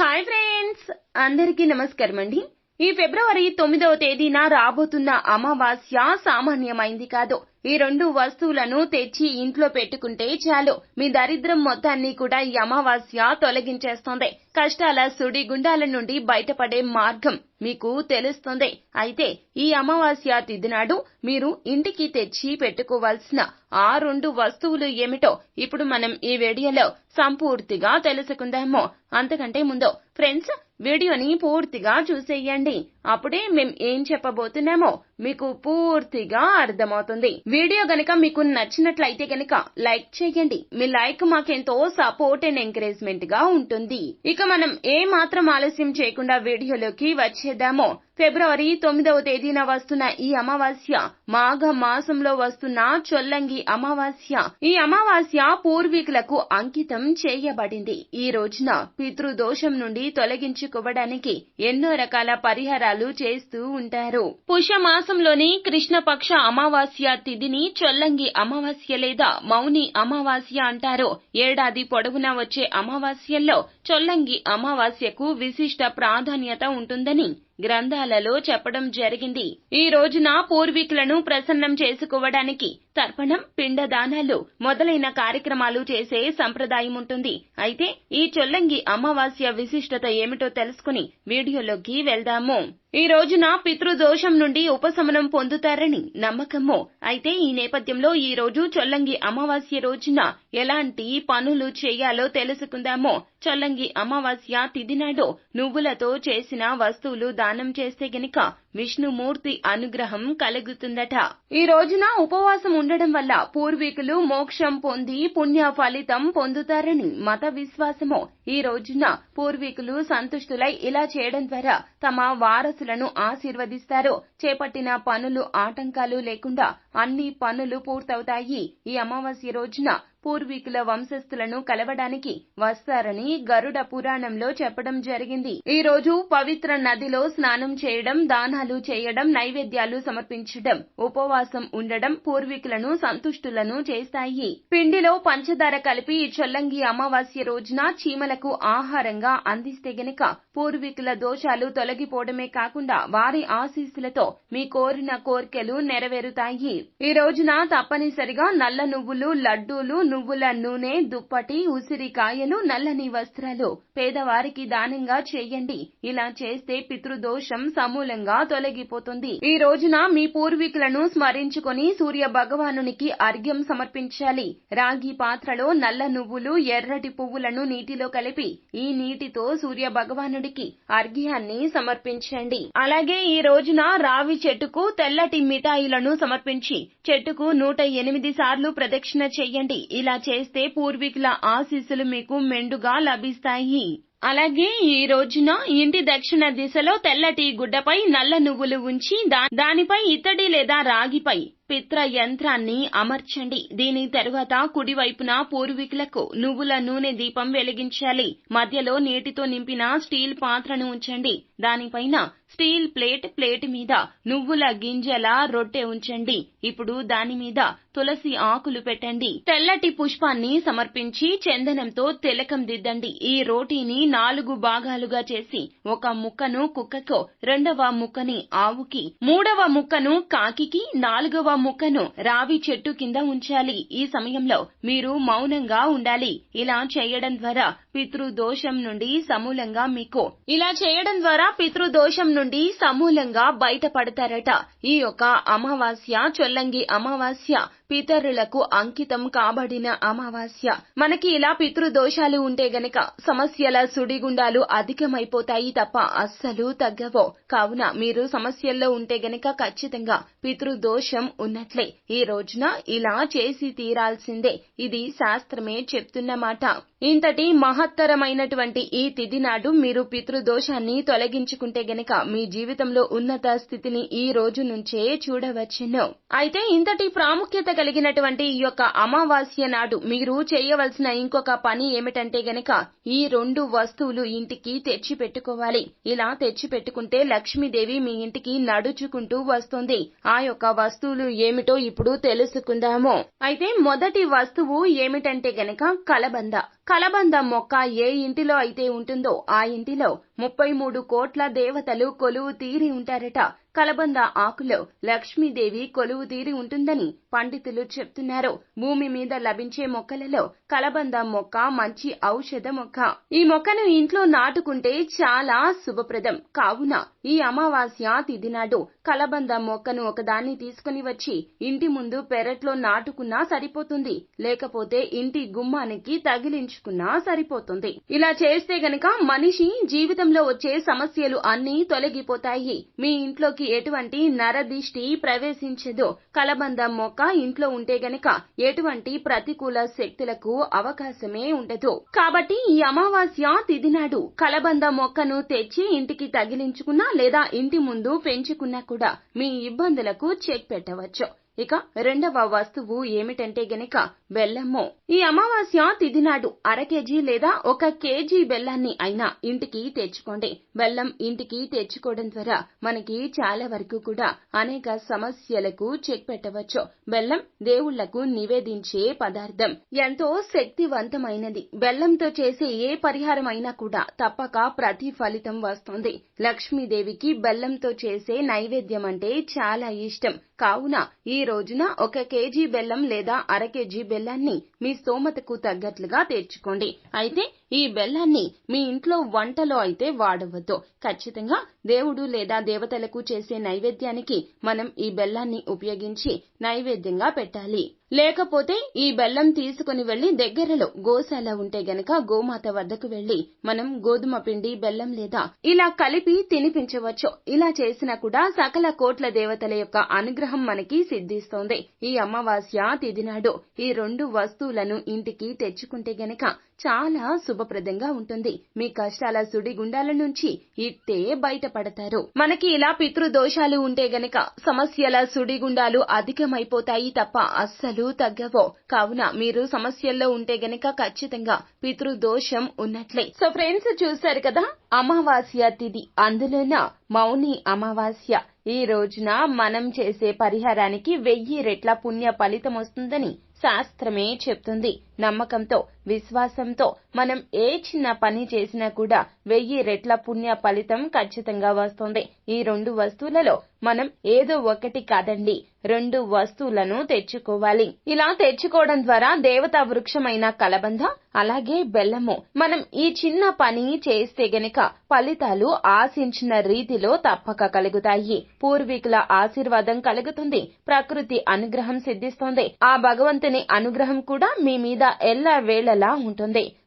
Hi friends అందరికీ నమస్కారం అండి ఈ ఫిబ్రవరి తొమ్మిదవ తేదీన రాబోతున్న అమావాస్య సామాన్యమైంది కాదు. ఈ రెండు వస్తువులను తెచ్చి ఇంట్లో పెట్టుకుంటే చాలు. మీ దరిద్రం మొత్తాన్ని కూడా ఈ అమావాస్య తొలగించేస్తుంది. కష్టాల సుడి గుండాల నుండి బయటపడే మార్గం మీకు తెలుస్తుంది. అయితే ఈ అమావాస్య తిదినాడు మీరు ఇంటికి తెచ్చి పెట్టుకోవాల్సిన ఆ రెండు వస్తువులు ఏమిటో ఇప్పుడు మనం ఈ వీడియోలో సంపూర్తిగా తెలుసుకుందాము. అంతకంటే ముందు ఫ్రెండ్స్ వీడియోని పూర్తిగా చూసేయండి. అప్పుడే మేం ఏం చెప్పబోతున్నామో మీకు పూర్తిగా అర్థమవుతుంది. వీడియో గనక మీకు నచ్చినట్లయితే గనక లైక్ చేయండి. మీ లైక్ మాకెంతో సపోర్ట్ అండ్ ఎంకరేజ్మెంట్గా ఉంటుంది. ఇక మనం ఏ మాత్రం ఆలస్యం చేయకుండా వీడియోలోకి వచ్చేద్దాము. ఫిబ్రవరి తొమ్మిదవ తేదీన వస్తున్న ఈ అమావాస్య మాఘ మాసంలో వస్తున్న చొల్లంగి అమావాస్య. ఈ అమావాస్య పూర్వీకులకు అంకితం చేయబడింది. ఈ రోజున పితృదోషం నుండి తొలగించుకోవడానికి ఎన్నో రకాల పరిహారాలు చేస్తూ ఉంటారు. మాసంలోని కృష్ణపక్ష అమావాస్య తిథిని చొల్లంగి అమావాస్య లేదా మౌని అమావాస్య అంటారు. ఏడాది పొడవునా వచ్చే అమావాస్యల్లో చొల్లంగి అమావాస్యకు విశిష్ట ప్రాధాన్యత ఉంటుందని గ్రంథాలలో చెప్పడం జరిగింది. ఈ రోజున పూర్వీకులను ప్రసన్నం చేసుకోవడానికి తర్పణం పిండదానాలు మొదలైన కార్యక్రమాలు చేసే సంప్రదాయం ఉంటుంది. అయితే ఈ చొల్లంగి అమావాస్య విశిష్టత ఏమిటో తెలుసుకుని వీడియోలోకి వెళ్దాము. ఈ రోజున పితృదోషం నుండి ఉపశమనం పొందుతారని నమ్మకము. అయితే ఈ నేపథ్యంలో ఈ రోజు చొల్లంగి అమావాస్య రోజున ఎలాంటి పనులు చేయాలో తెలుసుకుందాము. చొల్లంగి అమావాస్య తిథి నాడు నువ్వులతో చేసిన వస్తువులు దానం చేస్తే గనుక విష్ణుమూర్తి అనుగ్రహం కలుగుతుందట. ఈ రోజున ఉపవాసం ఉండడం వల్ల పూర్వీకులు మోక్షం పొంది పుణ్య ఫలితం పొందుతారని మత విశ్వాసము ఈ రోజున పూర్వీకులు సంతుష్టులై ఇలా చేయడం ద్వారా తమ వారసులను ఆశీర్వదిస్తారు. చేపట్టిన పనులు ఆటంకాలు లేకుండా అన్ని పనులు పూర్తవుతాయి. ఈ అమావాస్య రోజున పూర్వీకుల వంశస్థులను కలవడానికి వస్తారని గరుడ పురాణంలో చెప్పడం జరిగింది. ఈ రోజు పవిత్ర నదిలో స్నానం చేయడం దానాలు చేయడం నైవేద్యాలు సమర్పించడం ఉపవాసం ఉండడం పూర్వీకులను సంతుష్టులను చేస్తాయి. పిండిలో పంచదార కలిపి ఈ చొల్లంగి అమావాస్య రోజున చీమలకు ఆహారంగా అందిస్తే గనక పూర్వీకుల దోషాలు తొలగిపోవడమే కాకుండా వారి ఆశీస్సులతో మీ కోరిన కోర్కెలు నెరవేరుతాయి. ఈ రోజున తప్పనిసరిగా నల్ల నువ్వులు లడ్డూలు నువ్వుల నూనె దుప్పటి ఉసిరికాయలు నల్లని వస్త్రాలు. పేదవారికి దానంగా చేయండి. ఇలా చేస్తే పితృదోషం సమూలంగా తొలగిపోతుంది. ఈ రోజున మీ పూర్వీకులను స్మరించుకొని సూర్య భగవానునికి అర్ఘ్యం సమర్పించాలి. రాగి పాత్రలో నల్ల నువ్వులు ఎర్రటి పువ్వులను నీటిలో కలిపి ఈ నీటితో సూర్య భగవానుడికి అర్ఘ్యాన్ని సమర్పించండి. అలాగే ఈ రోజున రావి చెట్టుకు తెల్లటి మిఠాయిలను సమర్పించి చెట్టుకు నూట ఎనిమిది సార్లు ప్రదక్షిణ చేయండి. ఇలా చేస్తే పూర్వీకుల ఆశీస్సులు మీకు మెండుగా లభిస్తాయి. అలాగే ఈ రోజున ఇంటి దక్షిణ దిశలో తెల్లటి గుడ్డపై నల్ల నువ్వులు ఉంచి దానిపై ఇత్తడి లేదా రాగిపై పిత్ర యంత్రాన్ని అమర్చండి. దీని తరువాత కుడివైపున పూర్వీకులకు నువ్వుల నూనె దీపం వెలిగించాలి. మధ్యలో నీటితో నింపిన స్టీల్ పాత్రను ఉంచండి. దానిపైన స్టీల్ ప్లేట్ ప్లేట్ మీద నువ్వుల గింజల రొట్టె ఉంచండి. ఇప్పుడు దాని మీద తులసి ఆకులు పెట్టండి. తెల్లటి పుష్పాన్ని సమర్పించి చందనంతో తిలకం దిద్దండి. ఈ రోటీని నాలుగు భాగాలుగా చేసి ఒక ముక్కను కుక్కకు రెండవ ముక్కని ఆవుకి మూడవ ముక్కను కాకికి నాలుగవ ముక్కను రావి చెట్టు కింద ఉంచాలి. ఈ సమయంలో మీరు మౌనంగా ఉండాలి. ఇలా చేయడం ద్వారా పితృదోషం నుండి సమూలంగా మీకు ఇలా చేయడం ద్వారా పితృదోషం నుండి సమూలంగా బయటపడతారట. ఈ యొక్క అమావాస్య చొల్లంగి అమావాస్య పితరులకు అంకితం కాబడిన అమావాస్య. మనకి ఇలా పితృదోషాలు ఉంటే గనక సమస్యల సుడిగుండాలు అధికమైపోతాయి తప్ప అస్సలు తగ్గవో. కావున మీరు సమస్యల్లో ఉంటే గనక ఖచ్చితంగా పితృదోషం ఉన్నట్లే. ఈ రోజున ఇలా చేసి తీరాల్సిందే. ఇది శాస్త్రమే చెప్తున్నమాట. ఇంతటి మహత్తరమైనటువంటి ఈ తిథి నాడు మీరు పితృదోషాన్ని తొలగించుకుంటే గనక మీ జీవితంలో ఉన్నత స్థితిని ఈ రోజు నుంచే చూడవచ్చును. అయితే ఇంతటి ప్రాముఖ్యత కలిగినటువంటి ఈ యొక్క అమావాస్య నాడు మీరు చేయవలసిన ఇంకొక పని ఏమిటంటే గనక ఈ రెండు వస్తువులు ఇంటికి తెచ్చి పెట్టుకోవాలి ఇలా తెచ్చి పెట్టుకుంటే లక్ష్మీదేవి మీ ఇంటికి నడుచుకుంటూ వస్తుంది. ఆ యొక్క వస్తువులు ఏమిటో ఇప్పుడు తెలుసుకుందాము. అయితే మొదటి వస్తువు ఏమిటంటే గనక కలబంద. కలబంద మొక్క ఏ ఇంటిలో అయితే ఉంటుందో ఆ ఇంటిలో ముప్పై మూడు కోట్ల దేవతలు కొలువు తీరి ఉంటారట. కలబంద ఆకులో లక్ష్మీదేవి కొలువుదీరి ఉంటుందని పండితులు చెప్తున్నారు. భూమి మీద లభించే మొక్కలలో కలబంద మొక్క మంచి ఔషధ మొక్క. ఈ మొక్కను ఇంట్లో నాటుకుంటే చాలా శుభప్రదం. కావున ఈ అమావాస్య తిథి నాడు కలబంద మొక్కను ఒకదాన్ని తీసుకుని వచ్చి ఇంటి ముందు పెరట్లో నాటుకున్నా సరిపోతుంది. లేకపోతే ఇంటి గుమ్మానికి తగిలించుకున్నా సరిపోతుంది. ఇలా చేస్తే గనక మనిషి జీవితంలో వచ్చే సమస్యలు అన్నీ తొలగిపోతాయి. మీ ఇంట్లోకి ఎటువంటి నరదిష్టి ప్రవేశించదో. కలబంద మొక్క ఇంట్లో ఉంటే గనక ఎటువంటి ప్రతికూల శక్తులకు అవకాశమే ఉండదు. కాబట్టి ఈ అమావాస్య తిథి నాడు కలబంద మొక్కను తెచ్చి ఇంటికి తగిలించుకున్నా లేదా ఇంటి ముందు పెంచుకున్నా కూడా మీ ఇబ్బందులకు చెక్ పెట్టవచ్చు ఇక రెండవ వస్తువు ఏమిటంటే గనక బెల్లము. ఈ అమావాస్య తిథి నాడు అర కేజీ లేదా ఒక కేజీ బెల్లాన్ని అయినా ఇంటికి తెచ్చుకోండి. బెల్లం ఇంటికి తెచ్చుకోవడం ద్వారా మనకి చాలా వరకు కూడా అనేక సమస్యలకు చెక్ పెట్టవచ్చు. బెల్లం దేవుళ్ళకు నివేదించే పదార్థం. ఎంతో శక్తివంతమైనది. బెల్లంతో చేసే ఏ పరిహారం అయినా కూడా తప్పక ప్రతి ఫలితం వస్తుంది. లక్ష్మీదేవికి బెల్లంతో చేసే నైవేద్యం అంటే చాలా ఇష్టం. కావున ఈ రోజున ఒక కేజీ బెల్లం లేదా అర కేజీ బెల్లాన్ని మీ స్తోమతకు తగ్గట్లుగా తెచ్చుకోండి అయితే ఈ బెల్లాన్ని మీ ఇంట్లో వంటలో అయితే వాడవద్దు. ఖచ్చితంగా దేవుడు లేదా దేవతలకు చేసే నైవేద్యానికి మనం ఈ బెల్లాన్ని ఉపయోగించి నైవేద్యంగా పెట్టాలి. లేకపోతే ఈ బెల్లం తీసుకుని వెళ్ళి దగ్గరలో గోశాల ఉంటే గనక గోమాత వద్దకు వెళ్ళి మనం గోధుమ పిండి బెల్లం లేదా ఇలా కలిపి తినిపించవచ్చు. ఇలా చేసినా కూడా సకల కోట్ల దేవతల యొక్క అనుగ్రహం మనకి సిద్ధిస్తోంది. ఈ అమావాస్య తిదినాడు ఈ రెండు వస్తువులను ఇంటికి తెచ్చుకుంటే గనక చాలా శుభప్రదంగా ఉంటుంది. మీ కష్టాల సుడిగుండాల నుంచి ఇట్టే బయటపడతారు. మనకి ఇలా పితృదోషాలు ఉంటే గనక సమస్యల సుడిగుండాలు అధికమైపోతాయి తప్ప అస్సలు తగ్గవో. కావున మీరు సమస్యల్లో ఉంటే గనక ఖచ్చితంగా పితృదోషం ఉన్నట్లే. సో ఫ్రెండ్స్ చూశారు కదా? అమావాస్య తిథి అందులోన మౌని అమావాస్య. ఈ రోజున మనం చేసే పరిహారానికి వెయ్యి రెట్ల పుణ్య ఫలితం వస్తుందని శాస్త్రమే చెప్తుంది. నమ్మకంతో విశ్వాసంతో మనం ఏ చిన్న పని చేసినా కూడా వెయ్యి రెట్ల పుణ్య ఫలితం ఖచ్చితంగా వస్తుంది. ఈ రెండు వస్తువులలో మనం ఏదో ఒకటి కాదండి. రెండు వస్తువులను తెచ్చుకోవాలి. ఇలా తెచ్చుకోవడం ద్వారా దేవతా వృక్షమైన కలబంద అలాగే బెల్లము. మనం ఈ చిన్న పని చేస్తే గనక ఫలితాలు ఆశించిన రీతిలో తప్పక కలుగుతాయి. పూర్వీకుల ఆశీర్వాదం కలుగుతుంది. ప్రకృతి అనుగ్రహం సిద్ధిస్తుంది. ఆ భగవంతుని అనుగ్రహం కూడా మీ మీద ఎల్ల వేళలా ఉంటుంది.